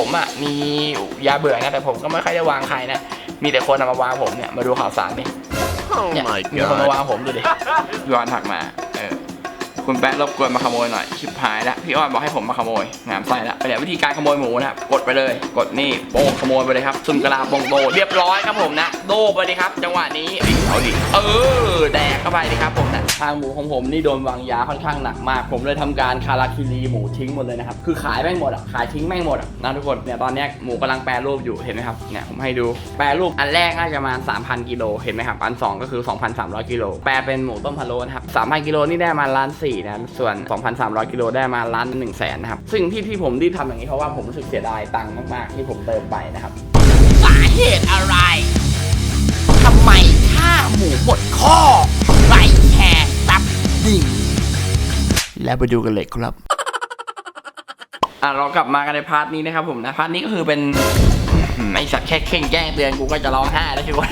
ผมอะมียาเบื่อนะแต่ผมก็ไม่ค่อยได้วางใครนะ มีแต่คนเอามาวางผมเนี่ยมาดูข่าวสารนี่ Oh เนี่ย my มีคนมา god. วางผมดูดิพี่อ้อนถักมาเออคุณแป๊ะรบกวนมาขโมยหน่อยชิบหายละพี่อ้อนบอกให้ผมมาขโมยงามไส้ละเดี๋ยววิธีการขโมยหมูนะครับกดไปเลย กดนี่โป้งขโมยไปเลยครับซุ่มกะลาโปงโตเรียบร้อยครับผมนะโดไปดิครับ จังหวะนี้เอาดิเออแดกเข้าไปดิครับผมนะทางหมูของผมนี่โดนวางยาค่อนข้างหนักมาก ผมเลยทำการคาราคิรีหมูทิ้งหมดเลยนะครับ คือขายแม่งหมดอะ ขายทิ้งแม่งหมดอะนะทุกคน เนี่ยตอนเนี้ยหมูกำลังแปรรูปอยู่ เห็นไหมครับ เนี่ยผมให้ดู แปรรูปอันแรกน่าจะประมาณ3,000 กิโล เห็นไหมครับ อันสองก็คือ 2,300 กิโล แปลเป็นหมูต้มพะโล้นะครับ 3,000 กิโลนี่ได้มาล้านสี่นะ ส่วน 2,300 กิโลได้มาล้านหนึ่งแสนนะครับ ซึ่งที่ที่ผมรีบทำอย่างนี้เพราะว่าผมรู้สึกเสียดายตังค์มากๆที่ผมเติมไปนะครับสาเหตุอะไรทำไมฆ่าหมูหมดข้อ ซับดิ่ง แล้วไปดูกันเลยครับ อะเรากลับมากันในพาร์ทนี้นะครับผมนะ พาร์ทนี้ก็คือเป็นอืมไอสัตว์แค่เข่งแกล้งเตือนกูก็จะร้องไห้แล้วชิวะ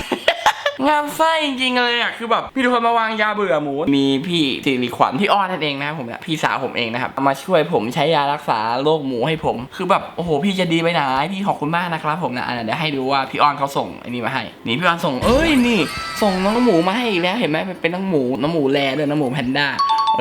งามไส้จริงๆเลยอะคือแบบพี่ทุกคนมาวางยาเบื่อหมู มีพี่สิริขวัญที่อ้อนนั่นเองนะครับผมนะพี่สาวผมเองนะครับมาช่วยผมใช้ยารักษาโรคหมูให้ผม คือแบบโอ้โหพี่จะดีไปไหนพี่ขอบคุณมากนะครับผมนะอะเดี๋ยวให้ดูว่าพี่อ้อนเขาส่งอันนี้มาให้นี่พี่อ้อนส่งเอ้ยนี่ ส่งน้องหมูมาให้อีกแล้วเห็นไหมเป็นน้องหมูน้องหมูแลด้วยน้องหมูแพนด้า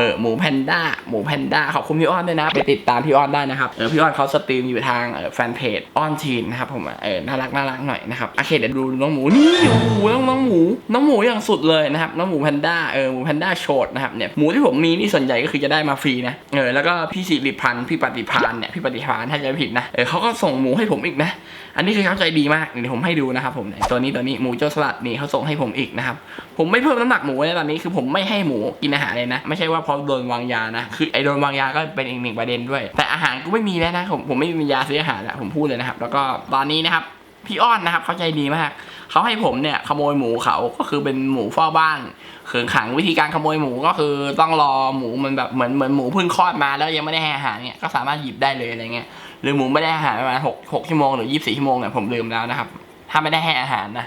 ออหมูแพนด้าหมูแพนด้าขอบคุณพี่อ้อนด้วยนะ ไปติดตามพี่อ้อนได้นะครับเออพี่อ้อนเขาสตรีมอยู่ทางเออแฟนเพจอ้อนทีนนะครับผมเออน่ารักน่ารักหน่อยนะครับโอเคเดี๋ยวดูน้องหมูนี่โอ้โหน้องน้องหมู น้องหมูอย่างสุดเลยนะครับน้องหมูแพนด้าเออหมูแพนด้าโชดนะครับเนี่ยหมูที่ผมมีนี่ส่วนใหญ่ก็คือจะได้มาฟรีนะเออแล้วก็พี่สิริพันธ์พี่ปฏิพานเนี่ยพี่ปฏิพานถ้าจะไม่ผิดนะเออเขาก็ส่งหมูให้ผมอีกนะ อันนี้คือเขาใจดีมากเดี๋ยวผมให้ดูนะครับผมตัวนี้ตัวนี้หมูเจ้าสลัดนี่เขาส่งให้ผมอีกนะครับผมไม่เพิ่มน้ำหนักหมูในตอนนี้คือผมไม่ให้หมูกินอาหารเลยนะ ไม่ใช่ว่าพราะโดนวางยานะ คือไอ้โดนวางยาก็เป็นอีกหนึ่งประเด็นด้วย แต่อาหารกูไม่มีแล้วนะผมผมไม่มียาซื้ออาหารแล้วผมพูดเลยนะครับ แล้วก็ตอนนี้นะครับพี่อ้อนนะครับเขาใจดีมากเขาให้ผมเนี่ยขโมยหมูเขาก็คือเป็นหมูเฝ้าบ้านเขิงขังวิธีการขโมยหมูก็คือต้องรอหมูมันแบบเหมือนเหมือนหมูเพิ่งคลอดมาแล้วยังไม่ได้ให้อาหารเนี่ยก็สามารถหยิบได้เลยอะไรเงี้ยหรือหมูไม่ได้อาหารประมาณหกหกชั่วโมงหรือยี่สิบสี่ชั่วโมงเนี่ยผมลืมแล้วนะครับถ้าไม่ได้ให้อาหารนะ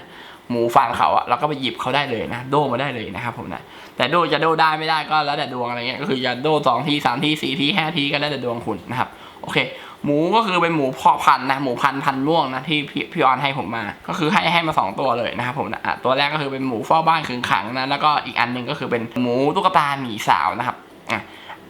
หมูฟางเขาอะเราก็ไปหยิบเขาได้เลยนะ โดมาได้เลยนะครับผมนะแต่โดจะโดได้ไม่ได้ก็แล้วแต่ดวงอะไรเงี้ยก็คือจะโดสองทีสามทีสี่ทีห้าทีก็แล้วแต่ดวงคุณนะครับโอเค หมูก็คือเป็นหมูเพาะพันธุ์นะหมูพันธุ์พันธุ์ม่วงนะที่พี่พี่ออนให้ผมมา ก็คือให้ให้มาสองตัวเลยนะครับผมนะอะตัวแรกก็คือเป็นหมูเฝ้าบ้านขึงขังนะแล้วก็อีกอันหนึ่งก็คือเป็นหมูตุ๊กตาหมีสาวนะครับอะ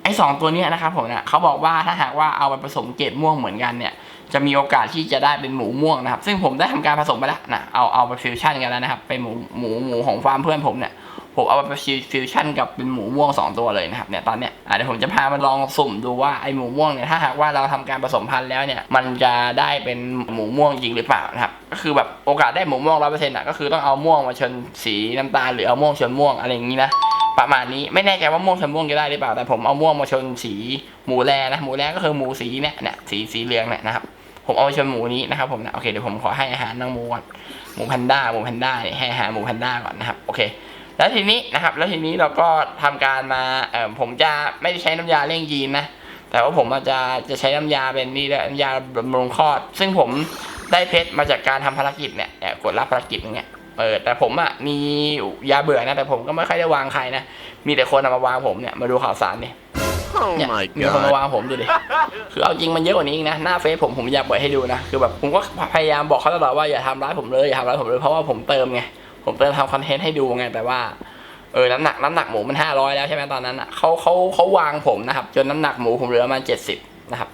ไอสองตัวนี้นะครับผมนะเขาบอกว่าถ้าหากว่าเอาไปผสมเกล็ดม่วงเหมือนกันเนี่ย จะมีโอกาสที่จะได้เป็นหมูม่วงนะครับ ซึ่งผมได้ทำการผสมไปแล้วนะเอาเอาไปฟิวชั่นกันแล้วนะครับ เป็นหมูหมูหมูของฟาร์มเพื่อนผมเนี่ยผมเอาไปฟิวชั่นกับเป็นหมูม่วง 2 ตัวเลยนะครับเนี่ยตอนเนี้ยเดี๋ยวผมจะพามาลองสุ่มดูว่าไอหมูม่วงเนี่ยถ้าหากว่าเราทำการผสมพันธุ์แล้วเนี่ยมันจะได้เป็นหมูม่วงจริงหรือเปล่านะครับก็คือแบบโอกาสได้หมูม่วงร้อยเปอร์เซ็นต์อะก็คือต้องเอาม่วงมาชนสีน้ำตาลหรือเอาม่วงชนม่วงอะไรอย่างนี้นะ ประมาณนี้ไม่แน่ใจว่าม่วงชนม่วงจะได้หรือเปล่า แต่ผมเอาม่วงมาชนสีหมูแลนะหมูแลก็คือหมูสีเนี่ยเนี่ยสีสีเหลืองเนี่ยนะครับผมเอาชนหมูนี้นะครับผมนะโอเคเดี๋ยวผมขอให้อาหารน้องหมูก่อนหมูแพนด้าหมูแพนด้าเนี่ยให้อาหารหมูแพนด้าก่อนนะครับโอเค แล้วทีนี้นะครับ แล้วทีนี้เราก็ทำการมาเออผมจะไม่ใช้น้ำยาเร่งยีนนะแต่ว่าผมอาจจะจะใช้น้ำยาเป็นนี่ด้วยน้ำยาบำรุงคลอด ซึ่งผมได้เพชรมาจากการทำภารกิจเนี่ยเนี่ยกดรับภารกิจเงี้ย เออแต่ผมอะมียาเบื่อนะแต่ผมก็ไม่ค่อยได้วางใครนะมีแต่คนเอามาวางผมเนี่ยมาดูข่าวสารเนี่ย Oh เนี่ย my มีคนมา god. วางผมดูดิคือเอาจริงมันเยอะกว่านี้อีกนะหน้าเฟซผมผมอยากปล่อยให้ดูนะคือแบบผมก็พยายามบอกเขาตลอดว่าอย่าทำร้ายผมเลยอย่าทำร้ายผมเลยเพราะว่าผมเติมไงผมเติมทำคอนเทนต์ให้ดูไงแต่ว่าเออน้ำหนักน้ำหนักหมูมันห้าร้อยแล้วใช่ไหมตอนนั้นอะเขาเขาเขาวางผมนะครับ จนน้ำหนักหมูผมเหลือประมาณเจ็ดสิบนะครับ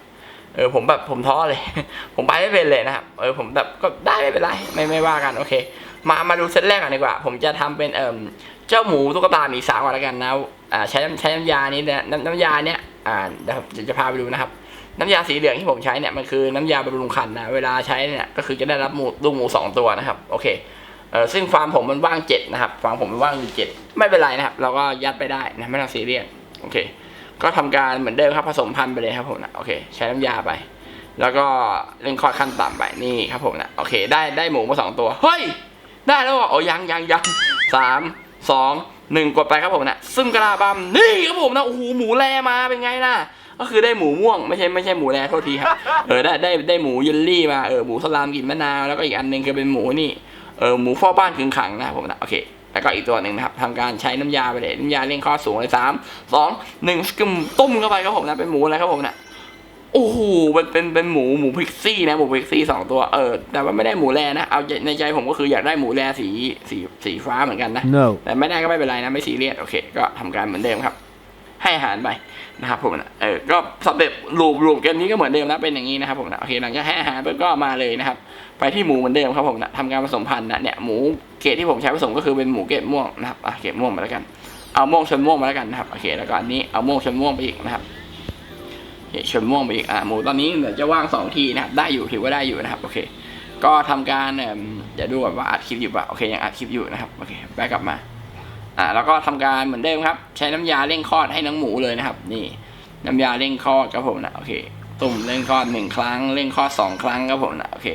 เออผมแบบผมท้อเลย ผมไปไม่เป็นเลยนะครับเออผมแบบก็ได้ไม่เป็นไรไม่ไม่ว่ากันโอเค มามาดูเซตแรกก่อนดีกว่า ผมจะทำเป็นเอ่มเจ้าหมูตุ๊กตาหมีสาวก่อนแล้วกันนะอ่าใช้น้ำใช้น้ำยานี้เนี่น้ำน้ำยาเนี้ยอ่าเดี๋ยวจะจะพาไปดูนะครับน้ำยาสีเหลืองที่ผมใช้เนี่ยมันคือน้ำยาบำรุงคันนะเวลาใช้เนี่ยก็คือจะได้รับหมูลูกหมูสองตัวนะครับโอเคเออซึ่งฟาร์มผมมันว่างเจ็ดนะครับฟาร์มผมมันว่างอยู่เจ็ดไม่เป็นไรนะครับ เราก็ยัดไปได้นะไม่ต้องซีเรียสโอเค ก็ทำการเหมือนเดิมครับผสมพันธุ์ไปเลยครับผมนะโอเค ใช้น้ำยาไป แล้วก็เร่งคอดขั้นต่ำไปนี่ครับผมนะโอเค ได้ได้หมูมาสองตัวเฮ้ย ได้แล้วเหรอโอ้ยังยังยังสามสองหนึ่งกดไปครับผมนะซึ่งกระลาบัมนี่ครับผมนะโอ้โหหมูแลมาเป็นไงล่ะก็คือได้หมูม่วงไม่ใช่ไม่ใช่หมูแลโทษทีครับเออได้ได้ได้หมูเยลลี่มาเออหมูสลามกลิ่นมะนาวแล้วก็อีกอันหนึงคือเป็นหมูนี่เออหมูเฝ้าบ้านขึงขังนะครับผมนะโอเคแล้วก็อีกตัวหนึ่งนะครับทำการใช้น้ำยาไปเลยน้ำยาเร่งคลอสูงเลยสามสองหนึ่งสกึมต้มเข้าไปครับผมนะเป็นหมูอะไรครับผมนะ โอ้โหมันเป็นเป็นหมูหมูพิกซี่นะหมูพิกซี่สองตัวเออแต่ว่าไม่ได้หมูแรนะเอาใจในใจผมก็คืออยากได้หมูแรสีสีสีฟ้าเหมือนกันนะ No. แต่ไม่ได้ก็ไม่เป็นไรนะไม่ซีเรียสโอเค ก็ทำการเหมือนเดิมครับ ให้อาหารไปนะครับผมนะเออก็สเต็ปรูปรูปเกมนี้ก็เหมือนเดิมนะเป็นอย่างนี้นะครับผมนะโอเคหลังจากให้อาหารไปก็มาเลยนะครับ ไปที่หมูเหมือนเดิมครับผมนะทำการผสมพันธุ์นะเนี่ยหมูเกรดที่ผมใช้ผสมก็คือเป็นหมูเกรดม่วงนะครับอะเกรดม่วงมาแล้วกันเอาม่วงชนม่วงมาแล้วกันนะครับโอเค แล้วก็อันนี้เอาม่วงชนม่วงไปอีกนะครับโอ เคชนม่วงไปอีกอะหมูตอนนี้เดี๋ยวจะว่างสองทีนะครับได้อยู่ถือว่าได้อยู่นะครับโอเค ก็ทำการเอิ่มเดี๋ยวดูก่อนว่าอัดคลิปอยู่ป่ะโอเคยังอัดคลิปอยู่นะครับโอเคแบกกลับมาอ่าแล้วก็ทำการเหมือนเดิมครับ ใช้น้ำยาเร่งคลอดให้น้องหมูเลยนะครับ นี่น้ำยาเร่งคลอดครับผมนะโอเคตุ่มเร่งคลอดหนึ่งครั้งเร่งคลอดสองครั้งครับผมนะโอเค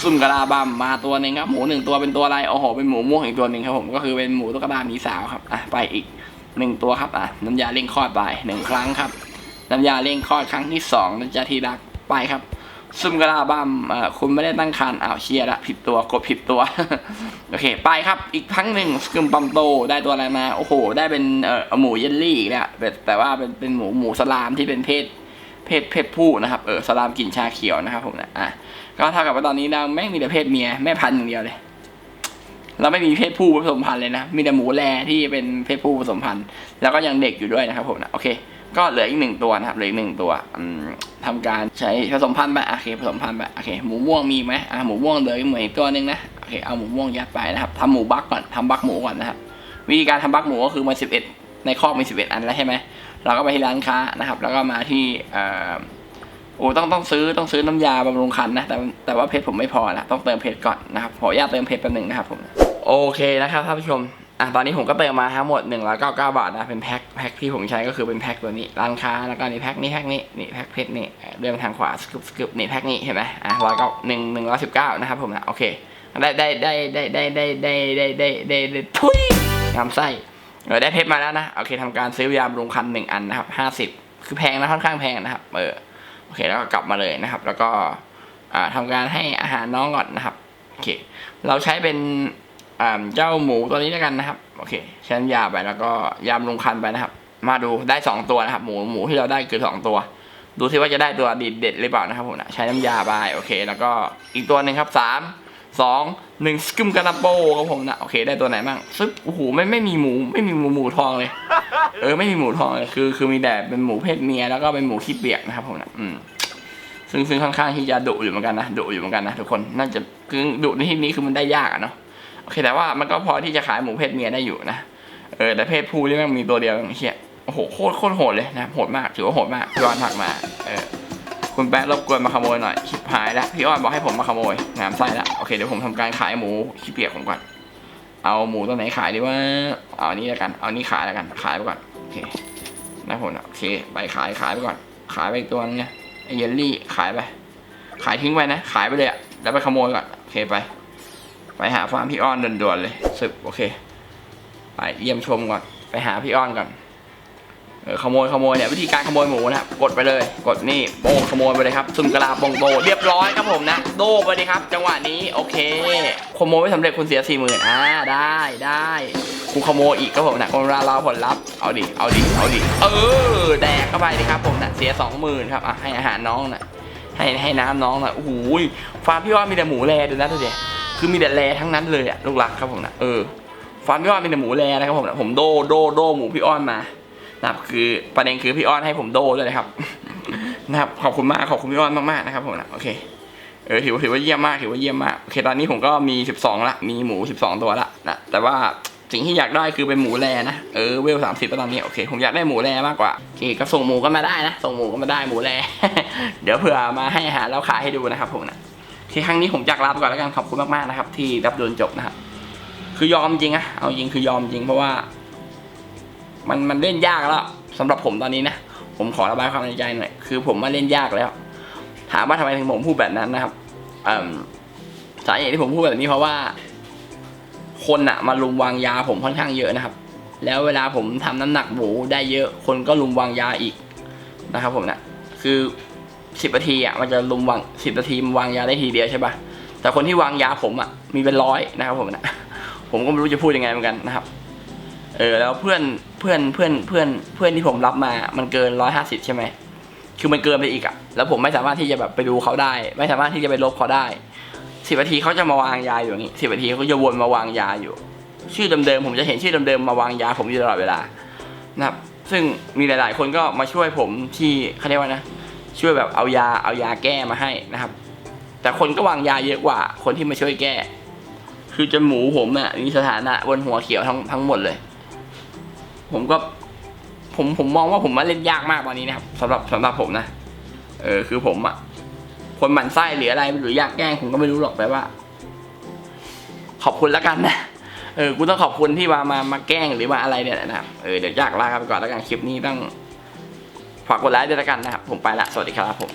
ซุ่มกระลาบัมมาตัวหนึ่งครับหมูหนึ่งตัวเป็นตัวอะไรโอ้โหเป็นหมูม่วงอีกตัวหนึ่งครับผมก็คือเป็นหมูตุ๊กตาหมีสาวครับอะไปอีกหนึ่งตัวครับอะน้ำยาเร่งคลอดไปหนึ่งครั้งครับ น้ำยาเร่งคลอดครั้งที่สองนะจ๊ะที่รักไปครับซุ่มกระลาบัมคุณไม่ได้ตั้งครรภ์อ้าวเชียร์ละผิดตัวกดผิดตัว โอเค ไปครับ อีกครั้งหนึ่งสกึมปัมโตได้ตัวอะไรมา โอ้โห ได้เป็นเอ่อหมูเยลลี่อีกแล้วแต่แต่ว่าเป็นเป็นหมูหมูสลามที่เป็นเพศ เพศเพศผู้นะครับเออสลามกลิ่นชาเขียวนะครับผมนะอะก็เท่ากับว่าตอนนี้เราแม่งมีแต่เพศเมียแม่พันธุ์อย่างเดียวเลย เราไม่มีเพศผู้ผสมพันธุ์เลยนะ มีแต่หมูแลที่เป็นเพศผู้ผสมพันธุ์แล้วก็ยังเด็กอยู่ด้วยนะครับผมนะโอเค ก็เหลืออีกหนึ่งตัวนะครับเหลืออีกหนึ่งตัวอืมทำการใช้ผสมพันธุ์ไปโอเคผสมพันธุ์ไปโอเคหมูม่วงมีไหมอะหมูม่วงเหลือเหมือนอีกตัวหนึ่งนะโอเคเอาหมูม่วงยัดไปนะครับทำหมูบักก่อนทำบักหมูก่อนนะครับวิธีการทำบักหมูก็คือมาสิบเอ็ดในคอกมีสิบเอ็ดอันแล้วใช่ไหมเราก็ไปที่ร้านค้านะครับ แล้วก็มาที่อ่อโอ้ต้องต้องซื้อต้องซื้อน้ำยาบำรุงคันนะแต่แต่ว่าเพชรผมไม่พอนะต้องเติมเพชรก่อนนะครับขออนุญาตเติมเพชรแป๊บหนึ่งนะครับผมโอเคนะครับท่านผู้ชม อะตอนนี้ผมก็เติมมาทั้งหมด1นึ่งร้อยเก้าเก้าบาทนะเป็นแพ็คแพ็คที่ผมใช้ก็คือเป็นแพ็คตัวนี้ร้านค้าแล้วก็นี่แพ็คนี้แพ็คนี้นี่แพ็คเพชรนี่เอ่อเดินทางขวาสกึบสกึบนี่แพ็คนี้เห็นไหมอะร้อยเก้าหนึ่งหนึ่งร้อยสิบเก้านะครับผมนะโอเคได้ได้ได้ได้ได้ได้ได้ได้ได้ได้ได้ทุยงามไส้เออได้เพชรมาแล้วนะโอเคทำการซื้อยาบำรุงคันหนึ่งอันนะครับห้าสิบคือแพงนะค่อนข้างแพงนะครับเออโอเคแล้วก็กลับมาเลยนะครับ แล้วก็อ่าทำการให้อาหารน้องก่อนนะครับโอเค เราใช้เป็น เจ้าหมูตัวนี้แล้วกันนะครับ โอเคใช้น้ำยาไปแล้วก็ยำลงคันไปนะครับ มาดูได้สองตัวนะครับ หมูหมูที่เราได้คือสองตัว ดูสิว่าจะได้ตัวดีเด็ดหรือเปล่านะครับผมนะใช้น้ำยาไปโอเค แล้วก็อีกตัวหนึ่งครับสามสองหนึ่งสกิมกระโปครับผมนะโอเค ได้ตัวไหนบ้างซึบโอ้โหไม่ไม่มีหมูไม่มีหมูหมูทองเลย เออไม่มีหมูทองเลยคือ คือมีแต่เป็นหมูเพศเมียแล้วก็เป็นหมูขี้เปียกนะครับผมนะอืมซึ่งซึ่งค่อนข้างที่จะดุอยู่เหมือนกันนะดุอยู่เหมือนกันนะทุกคนน่าจะคือดุในที่นี้คือมันได้ยากอะเนาะ โอเคแต่ว่ามันก็พอที่จะขายหมูเพศเมียได้อยู่นะเออแต่เพศผู้นี่มันมีตัวเดียวอย่างเชี่ยโอ้โหโคตรโคตรโหดเลยนะโหดมากถือว่าโหดมากพี่อ้อนถักมาเออคุณแป๊ะรบกวนมาขโมยหน่อยชิบหายแล้วพี่อ้อนบอกให้ผมมาขโมยงามไส้ล้วโอเคเดี๋ยวผมทำการขายหมูขี้เปียกผมก่อนเอาหมูตัวไหนขายดีว่าเอาอันนี้แล้วกันเอาอันนี้ขายแล้วกันขายไปก่อนโอเคนะผมนะโอเคไปขายขายไปก่อน ขายไปอีกตัวนึงไงไอเยลลี่ขายไป ขายทิ้งไปนะ ขายไปเลยอะแล้วไปขโมยก่อนโอเคไป ไปหาฟาร์มพี่อ้อนด่วนๆเลยสึกโอเค ไปเยี่ยมชมก่อน ไปหาพี่อ้อนก่อนเออขโมยขโมยเนี่ยวิธีการขโมยหมูนะครับกดไปเลย กดนี่โป้งขโมยไปเลยครับซุ่มกระลาบงโตเรียบร้อยครับผมนะโดไปเลยครับ จังหวะนี้โอเคขโมยไม่สำเร็จคุณเสียสี่หมื่นอ่าได้ได้คุณขโมยอีกครับผมนะคนเราเราผลลัพธ์เอาดิเอาดิเอาดิเออแดกเข้าไปดิครับผมนะเสียสองหมื่นครับอะให้อาหารน้องนะให้ให้น้ำน้องน่อยโอ้โหฟาร์มพี่ว่ามีแต่หมูแลดูนะทุกเดีย คือมีแต่แลทั้งนั้นเลยอะลูกหลักครับผมนะเออฟาร์มพี่อ้อนมีแต่หมูแลนะครับผมนะผมโดโดโดหมูพี่อ้อนมานะครับคือประเด็นคือพี่อ้อนให้ผมโดด้วยนะครับนะครับขอบคุณมากขอบคุณพี่อ้อนมากๆนะครับผมนะโอเคเออถือว่าถือว่าเยี่ยมมากถือว่าเยี่ยมมากโอเคตอนนี้ผมก็มี 12 ละ มีหมู 12 ตัวละนะแต่ว่าสิ่งที่อยากได้คือเป็นหมูแลนะเออเวลสามสิบตอนนี้โอเคผมอยากได้หมูแลมากกว่าโอเคก็ส่งหมูก็มาได้นะส่งหมูก็มาได้หมูแลเดี๋ยวเผื่อมาให้อาหารแล้วขายให้ดูนะครับผมนะ ครั้งนี้ผมจากลาไปก่อนแล้วกันขอบคุณมากๆนะครับ ที่รับดูจนจบนะครับคือยอมจริงอะเอาจริงคือยอมจริงเพราะว่า มันมันเล่นยากแล้วสำหรับผมตอนนี้นะผมขอระบายความในใจหน่อยคือ ผมมาเล่นยากแล้ว ถามว่าทำไมถึงผมพูดแบบนั้นนะครับสาเหตุที่ผมพูดแบบนี้เพราะว่า คนอะมาลุมวางยาผมค่อนข้างเยอะนะครับ แล้วเวลาผมทำน้ำหนักหมูได้เยอะ คนก็ลุมวางยาอีกนะครับ ผมนะคือ สิบนาทีอะมันจะลุมวางสิบนาทีมันวางยาได้ทีเดียวใช่ปะแต่คนที่วางยาผมอะมีเป็นร้อยนะครับผมนะผมก็ไม่รู้จะพูดยังไงเหมือนกันนะครับ เออแล้วเพื่อนเพื่อนเพื่อนเพื่อนเพื่อนที่ผมรับมา มันเกินร้อยห้าสิบใช่ไหมคือมันเกินไปอีกอะแล้วผมไม่สามารถที่จะแบบไปดูเขาได้ ไม่สามารถที่จะไปลบเขาได้สิบนาทีเขาจะมาวางยาอยู่อย่างนี้สิบนาทีเขาจะวนมาวางยาอยู่ ชื่อเดิมๆผมจะเห็นชื่อเดิมๆมาวางยาผมอยู่ตลอดเวลานะครับ ซึ่งมีหลาย ๆ คนก็มาช่วยผมที่เขาเรียกว่านะ ช่วยแบบเอายาเอายาแก้มาให้นะครับ แต่คนก็วางยาเยอะกว่า คนที่มาช่วยแก้ คือจนหมูผมอะมีสถานะบนหัวเขียวทั้งทั้งหมดเลย ผมก็ ผมผมมองว่าผมมาเล่นยากมากตอนนี้นะครับสำหรับสำหรับผมนะเออคือผมอะคนหมั่นไส้หรืออะไรหรืออยากแกล้งผมก็ไม่รู้หรอกแต่ว่า ขอบคุณแล้วกันนะเออกูต้องขอบคุณที่มามามาแกล้งหรือมาอะไรเนี่ยนะครับเออเดี๋ยวยากลาครับไปก่อนแล้วกันคลิปนี้ต้อง ฝากกดไลค์ด้วยละกันนะครับ ผมไปละ สวัสดีครับผม